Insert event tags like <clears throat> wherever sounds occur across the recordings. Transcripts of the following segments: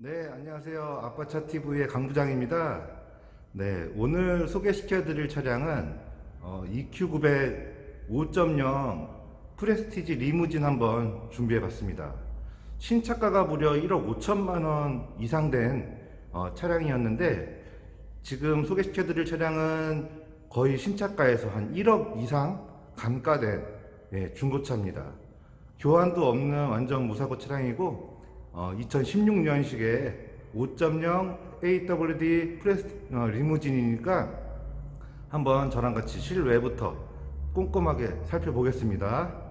네, 안녕하세요. 아빠차 TV의 강 부장입니다. 네, 오늘 소개시켜 드릴 차량은 어, EQ900 5.0 프레스티지 리무진 한번 준비해 봤습니다. 신차가가 무려 1억 5천만 원 이상 된 어, 차량이었는데 지금 소개시켜 드릴 차량은 거의 신차가에서 한 1억 이상 감가된 예, 중고차입니다. 교환도 없는 완전 무사고 차량이고 2016년식의 5.0 AWD 프레스 어, 리무진이니까 한번 저랑 같이 실외부터 꼼꼼하게 살펴보겠습니다.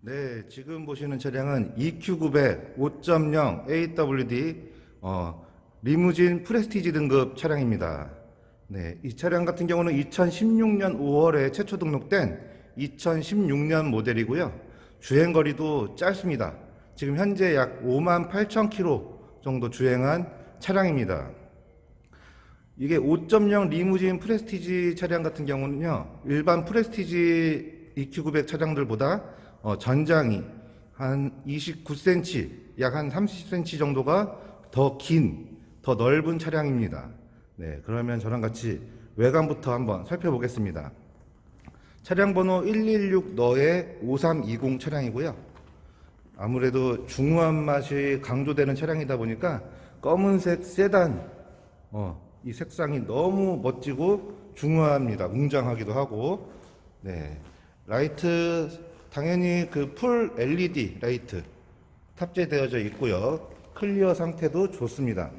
네, 지금 보시는 차량은 EQ900 5.0 AWD 어, 리무진 프레스티지 등급 차량입니다. 네, 이 차량 같은 경우는 2016년 5월에 최초 등록된 2016년 모델이고요. 주행 거리도 짧습니다. 지금 현재 약 5만 8천 킬로 정도 주행한 차량입니다. 이게 5.0 리무진 프레스티지 차량 같은 경우는요, 일반 프레스티지 EQ900 차량들보다 어, 전장이 한 29cm, 약 한 30cm 정도가 더 긴, 더 넓은 차량입니다. 네, 그러면 저랑 같이 외관부터 한번 살펴보겠습니다. 차량 번호 116 너의 5320 차량이고요. 아무래도 중후한 맛이 강조되는 차량이다 보니까 검은색 세단, 어, 이 색상이 너무 멋지고 중후합니다. 웅장하기도 하고, 네. 라이트, 당연히 그 풀 LED 라이트 탑재되어져 있고요. 클리어 상태도 좋습니다.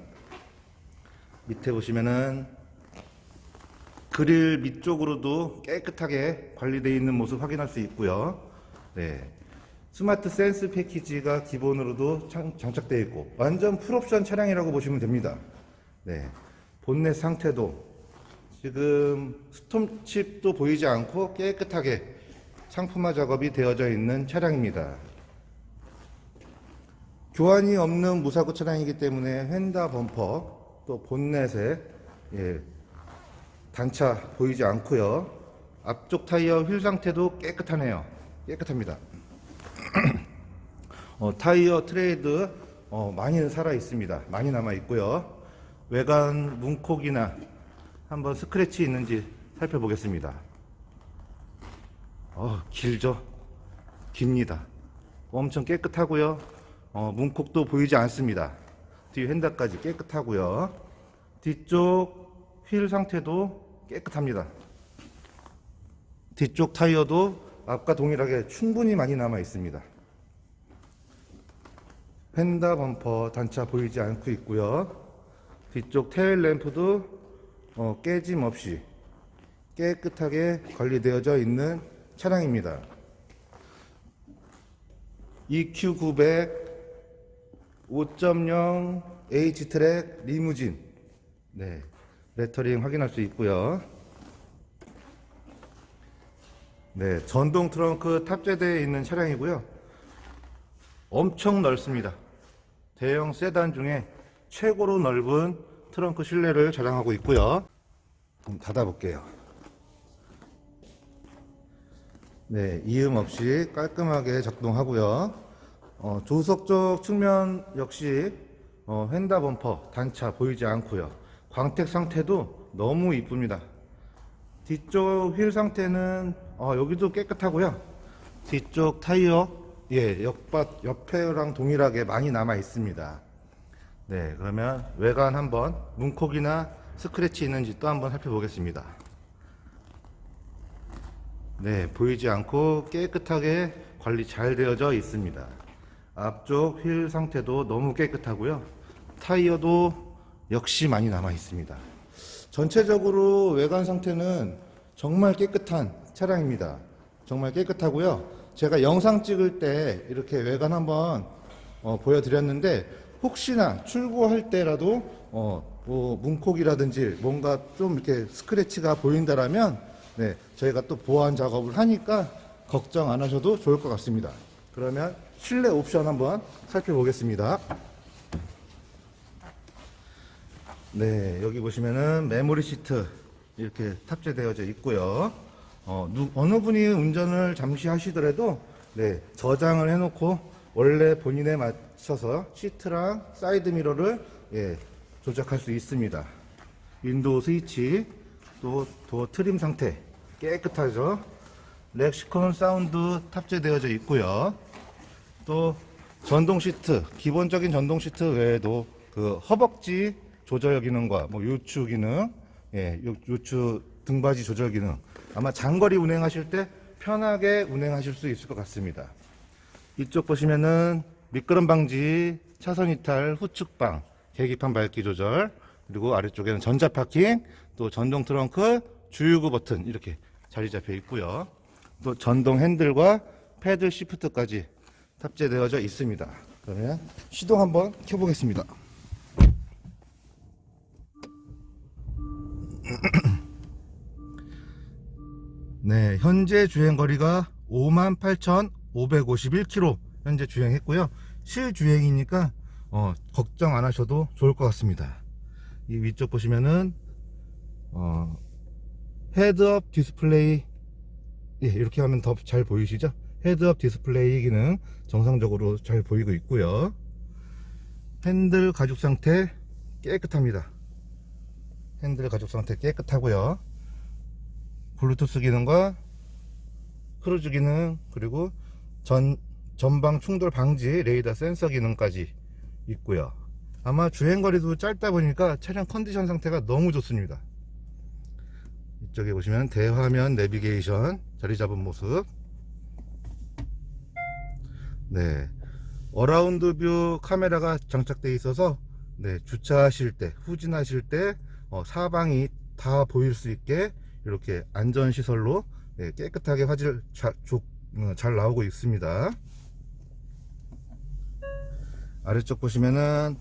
밑에 보시면은 그릴 밑쪽으로도 깨끗하게 관리되어 있는 모습 확인할 수 있고요. 네. 스마트 센스 패키지가 기본으로도 장, 장착되어 있고 완전 풀옵션 차량이라고 보시면 됩니다. 네. 본넷 상태도 지금 스톰칩도 보이지 않고 깨끗하게 상품화 작업이 되어져 있는 차량입니다. 교환이 없는 무사고 차량이기 때문에 휀다 범퍼 또 본넷에 예, 단차 보이지 않고요. 앞쪽 타이어 휠 상태도 깨끗하네요. 깨끗합니다. <clears throat> 어, 타이어 트레이드 어, 많이 살아 있습니다. 많이 남아 있고요. 외관 문콕이나 한번 스크래치 있는지 살펴보겠습니다. 어, 길죠? 깁니다. 엄청 깨끗하고요. 어, 문콕도 보이지 않습니다. 뒤 휀다까지 깨끗하고요. 뒤쪽 휠 상태도 깨끗합니다. 뒤쪽 타이어도 앞과 동일하게 충분히 많이 남아 있습니다. 펜다 범퍼 단차 보이지 않고 있고요. 뒤쪽 테일 램프도 어, 깨짐 없이 깨끗하게 관리되어져 있는 차량입니다. EQ900 5.0 H트랙 리무진 네, 레터링 확인할 수 있고요. 네, 전동 트렁크 탑재되어 있는 차량이고요. 엄청 넓습니다. 대형 세단 중에 최고로 넓은 트렁크 실내를 자랑하고 있고요. 한번 닫아볼게요. 네, 이음 없이 깔끔하게 작동하고요. 어, 조석 쪽 측면 역시 어, 휀다 범퍼 단차 보이지 않고요. 광택 상태도 너무 이쁩니다. 뒤쪽 휠 상태는 어, 여기도 깨끗하고요. 뒤쪽 타이어 예 옆밭 옆에랑 동일하게 많이 남아 있습니다. 네 그러면 외관 한번 문콕이나 스크래치 있는지 또 한번 살펴보겠습니다. 네 보이지 않고 깨끗하게 관리 잘 되어져 있습니다. 앞쪽 휠 상태도 너무 깨끗하고요. 타이어도 역시 많이 남아 있습니다. 전체적으로 외관 상태는 정말 깨끗한 차량입니다. 정말 깨끗하고요. 제가 영상 찍을 때 이렇게 외관 한번 어, 보여드렸는데 혹시나 출고할 때라도 어, 뭐 문콕이라든지 뭔가 좀 이렇게 스크래치가 보인다라면 네, 저희가 또 보완 작업을 하니까 걱정 안 하셔도 좋을 것 같습니다. 그러면 실내 옵션 한번 살펴보겠습니다. 네, 여기 보시면은 메모리 시트 이렇게 탑재되어져 있고요. 어, 누, 어느 분이 운전을 잠시 하시더라도 네, 저장을 해놓고 원래 본인에 맞춰서 시트랑 사이드 미러를 예, 조작할 수 있습니다. 윈도우 스위치, 또 도어 트림 상태 깨끗하죠. 렉시콘 사운드 탑재되어져 있고요. 또 전동 시트, 기본적인 전동 시트 외에도 그 허벅지 조절 기능과 뭐 요추 기능, 예, 요- 요추 등받이 조절 기능 아마 장거리 운행하실 때 편하게 운행하실 수 있을 것 같습니다. 이쪽 보시면은 미끄럼 방지, 차선 이탈, 후측방, 계기판 밝기 조절, 그리고 아래쪽에는 전자 파킹, 또 전동 트렁크, 주유구 버튼 이렇게 자리 잡혀 있고요. 또 전동 핸들과 패들 시프트까지 탑재되어져 있습니다. 그러면 시동 한번 켜보겠습니다. <clears throat> 네, 현재 주행 거리가 58,551km 현재 주행했고요. 실주행이니까 어, 걱정 안 하셔도 좋을 것 같습니다. 이 위쪽 보시면은 어, 헤드업 디스플레이 예, 이렇게 하면 더 잘 보이시죠? 헤드업 디스플레이 기능 정상적으로 잘 보이고 있고요. 핸들 가죽 상태 깨끗합니다. 핸들 가죽 상태 깨끗하고요. 블루투스 기능과 크루즈 기능 그리고 전 전방 충돌 방지 레이더 센서 기능까지 있고요. 아마 주행 거리도 짧다 보니까 차량 컨디션 상태가 너무 좋습니다. 이쪽에 보시면 대화면 내비게이션 자리 잡은 모습. 네. 어라운드 뷰 카메라가 장착되어 있어서 네, 주차하실 때, 후진하실 때 어, 사방이 다 보일 수 있게 이렇게 안전 시설로 네, 깨끗하게 화질 어, 잘 나오고 있습니다. 아래쪽 보시면은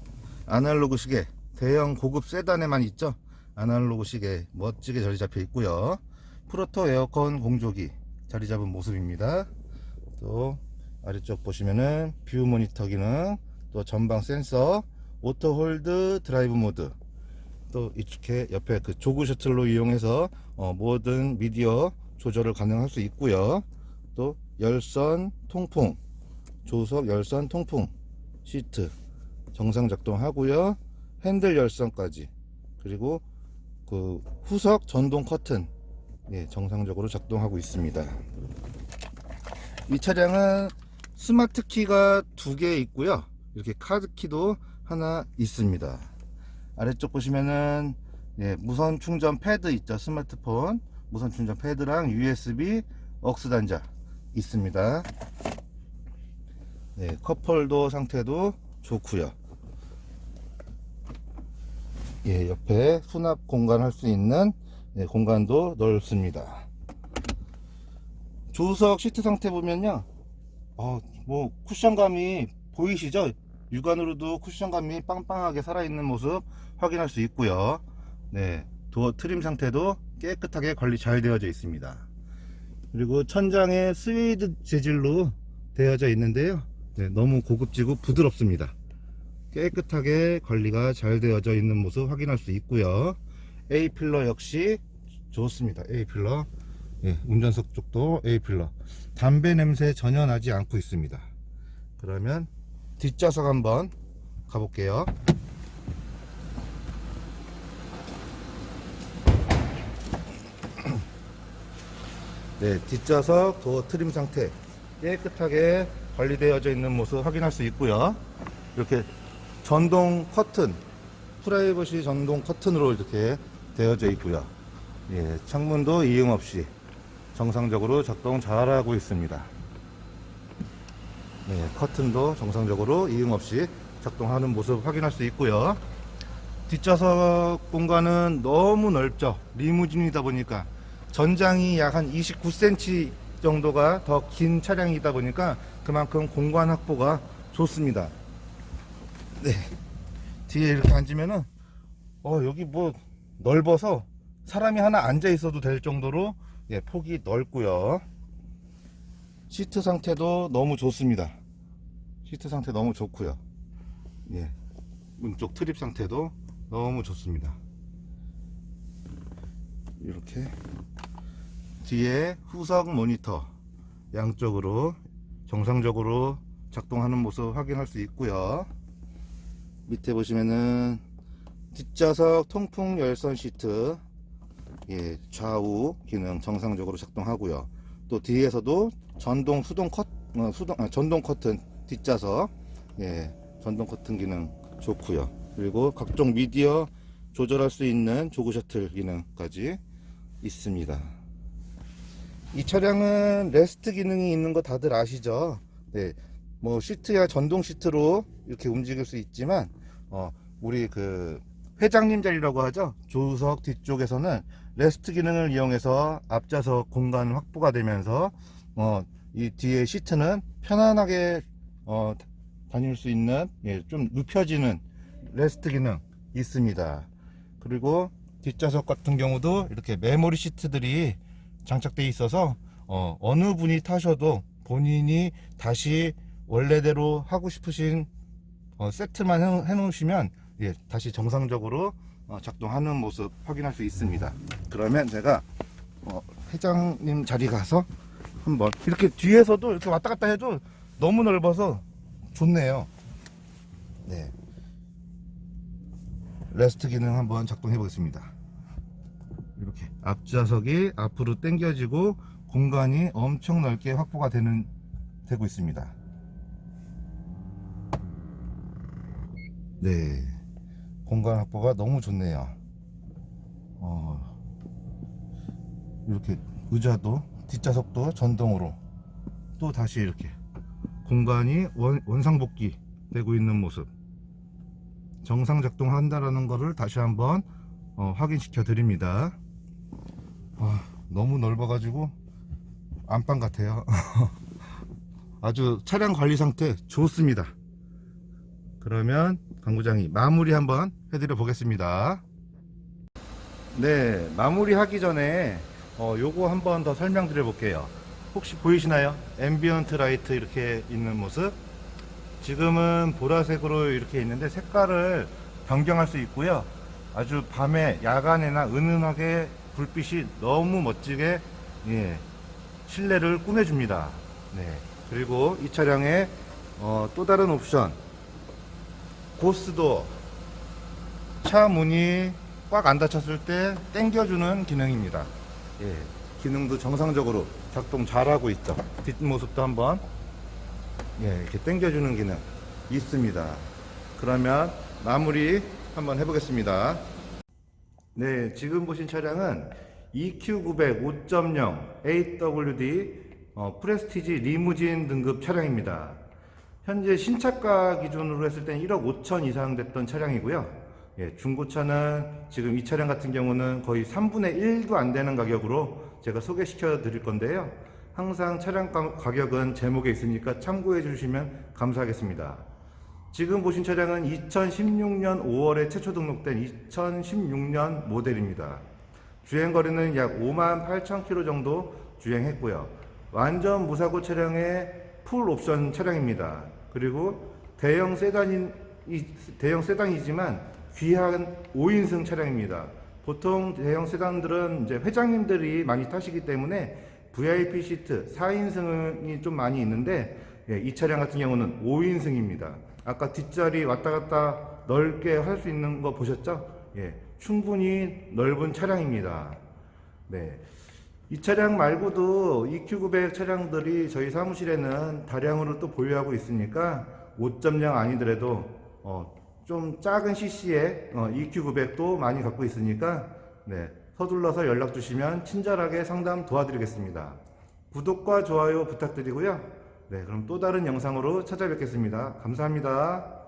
아날로그 시계 대형 고급 세단에만 있죠. 아날로그 시계 멋지게 자리 잡혀 있고요. 프로토 에어컨 공조기 자리 잡은 모습입니다. 또 아래쪽 보시면은 뷰 모니터 기능, 또 전방 센서, 오토 홀드 드라이브 모드, 또 이렇게 옆에 그 조그 셔틀로 이용해서 어, 모든 미디어 조절을 가능할 수 있고요. 또 열선 통풍, 조석 열선 통풍 시트 정상 작동하고요. 핸들 열선까지 그리고 그 후석 전동 커튼 예, 정상적으로 작동하고 있습니다. 이 차량은 스마트 키가 두 개 있고요. 이렇게 카드 키도 하나 있습니다. 아래쪽 보시면은 예, 무선 충전 패드 있죠. 스마트폰 무선 충전 패드랑 USB 억스 단자 있습니다. 네, 컵홀더 상태도 좋고요. 예, 옆에 수납 공간 할 수 있는 예, 공간도 넓습니다. 조석 시트 상태 보면요. 어, 뭐 쿠션감이 보이시죠? 육안으로도 쿠션감이 빵빵하게 살아있는 모습 확인할 수 있고요. 네, 도어 트림 상태도 깨끗하게 관리 잘 되어져 있습니다. 그리고 천장에 스웨이드 재질로 되어져 있는데요. 네, 너무 고급지고 부드럽습니다. 깨끗하게 관리가 잘 되어져 있는 모습 확인할 수 있고요. A 필러 역시 좋습니다. A 필러. 예, 운전석 쪽도 A 필러. 담배 냄새 전혀 나지 않고 있습니다. 그러면 뒷좌석 한번 가볼게요. <clears throat> 네, 뒷좌석 도어 트림 상태 깨끗하게 관리되어져 있는 모습 확인할 수 있고요. 이렇게 전동 커튼, 프라이버시 전동 커튼으로 이렇게 되어져 있고요. 예, 창문도 이용 없이 정상적으로 작동 잘하고 있습니다. 네, 커튼도 정상적으로 이용 없이 작동하는 모습 확인할 수 있고요. 뒷좌석 공간은 너무 넓죠. 리무진이다 보니까 전장이 약 한 29cm 정도가 더 긴 차량이다 보니까 그만큼 공간 확보가 좋습니다. 네. 뒤에 이렇게 앉으면은 어 여기 뭐 넓어서 사람이 하나 앉아 있어도 될 정도로 예, 폭이 넓고요. 시트 상태도 너무 좋습니다. 시트 상태 너무 좋고요. 예. 문쪽 트립 상태도 너무 좋습니다. 이렇게 뒤에 후석 모니터 양쪽으로 정상적으로 작동하는 모습 확인할 수 있고요. 밑에 보시면은 뒷좌석 통풍 열선 시트 예, 좌우 기능 정상적으로 작동하고요. 또 뒤에서도 전동 수동 컷 어, 수동 아, 전동 커튼 뒷좌석 예, 전동 커튼 기능 좋고요. 그리고 각종 미디어 조절할 수 있는 조그 셔틀 기능까지 있습니다. 이 차량은 레스트 기능이 있는 거 다들 아시죠? 네, 뭐 시트야 전동 시트로 이렇게 움직일 수 있지만 어, 우리 그 회장님 자리라고 하죠. 조수석 뒤쪽에서는 레스트 기능을 이용해서 앞좌석 공간 확보가 되면서 어, 이 뒤에 시트는 편안하게 어, 다- 다닐 수 있는 예, 좀 눕혀지는 레스트 기능 있습니다. 그리고 뒷좌석 같은 경우도 이렇게 메모리 시트들이 장착돼 있어서 어, 어느 분이 타셔도 본인이 다시 원래대로 하고 싶으신 어, 세트만 해, 해놓으시면 예, 다시 정상적으로 어, 작동하는 모습 확인할 수 있습니다. 그러면 제가 어, 회장님 자리 가서 한번 이렇게 뒤에서도 이렇게 왔다 갔다 해도 너무 넓어서 좋네요. 네. 레스트 기능 한번 작동해 보겠습니다. 이렇게 앞좌석이 앞으로 당겨지고 공간이 엄청 넓게 확보가 되는 되고 있습니다. 네, 공간 확보가 너무 좋네요. 어, 이렇게 의자도 뒷좌석도 전동으로 또 다시 이렇게 공간이 원, 원상복귀 되고 있는 모습. 정상 작동한다라는 것을 다시 한번 어, 확인시켜 드립니다. 아, 너무 넓어 가지고 안방 같아요. <laughs> 아주 차량 관리 상태 좋습니다. 그러면 강부장이 마무리 한번 해드려 보겠습니다. 네, 마무리 하기 전에 어, 요거 한번 더 설명드려 볼게요. 혹시 보이시나요? 앰비언트 라이트 이렇게 있는 모습. 지금은 보라색으로 이렇게 있는데 색깔을 변경할 수 있고요. 아주 밤에 야간에나 은은하게 불빛이 너무 멋지게 예, 실내를 꾸며줍니다. 네. 그리고 이 차량의 어, 또 다른 옵션 고스도 차 문이 꽉 안 닫혔을 때 당겨주는 기능입니다. 예, 기능도 정상적으로 작동 잘하고 있죠. 뒷모습도 한번 예, 이렇게 당겨주는 기능 있습니다. 그러면 마무리 한번 해보겠습니다. 네, 지금 보신 차량은 EQ900 5.0 AWD 어, 프레스티지 리무진 등급 차량입니다. 현재 신차가 기준으로 했을 때는 1억 5천 이상 됐던 차량이고요. 예, 중고차는 지금 이 차량 같은 경우는 거의 3분의 1도 안 되는 가격으로 제가 소개시켜 드릴 건데요. 항상 차량 가- 가격은 제목에 있으니까 참고해 주시면 감사하겠습니다. 지금 보신 차량은 2016년 5월에 최초 등록된 2016년 모델입니다. 주행 거리는 약 5만 8천 킬로 정도 주행했고요. 완전 무사고 차량의 풀 옵션 차량입니다. 그리고 대형 세단인 이- 대형 세단이지만 귀한 5인승 차량입니다. 보통 대형 세단들은 이제 회장님들이 많이 타시기 때문에 VIP 시트 4인승이 좀 많이 있는데 예, 이 차량 같은 경우는 5인승입니다. 아까 뒷자리 왔다 갔다 넓게 할 수 있는 거 보셨죠? 예, 충분히 넓은 차량입니다. 네. 이 차량 말고도 EQ900 차량들이 저희 사무실에는 다량으로 또 보유하고 있으니까 5.0 아니더라도 어, 좀 작은 CC의 어, EQ900도 많이 갖고 있으니까 네, 서둘러서 연락 주시면 친절하게 상담 도와드리겠습니다. 구독과 좋아요 부탁드리고요. 네, 그럼 또 다른 영상으로 찾아뵙겠습니다. 감사합니다.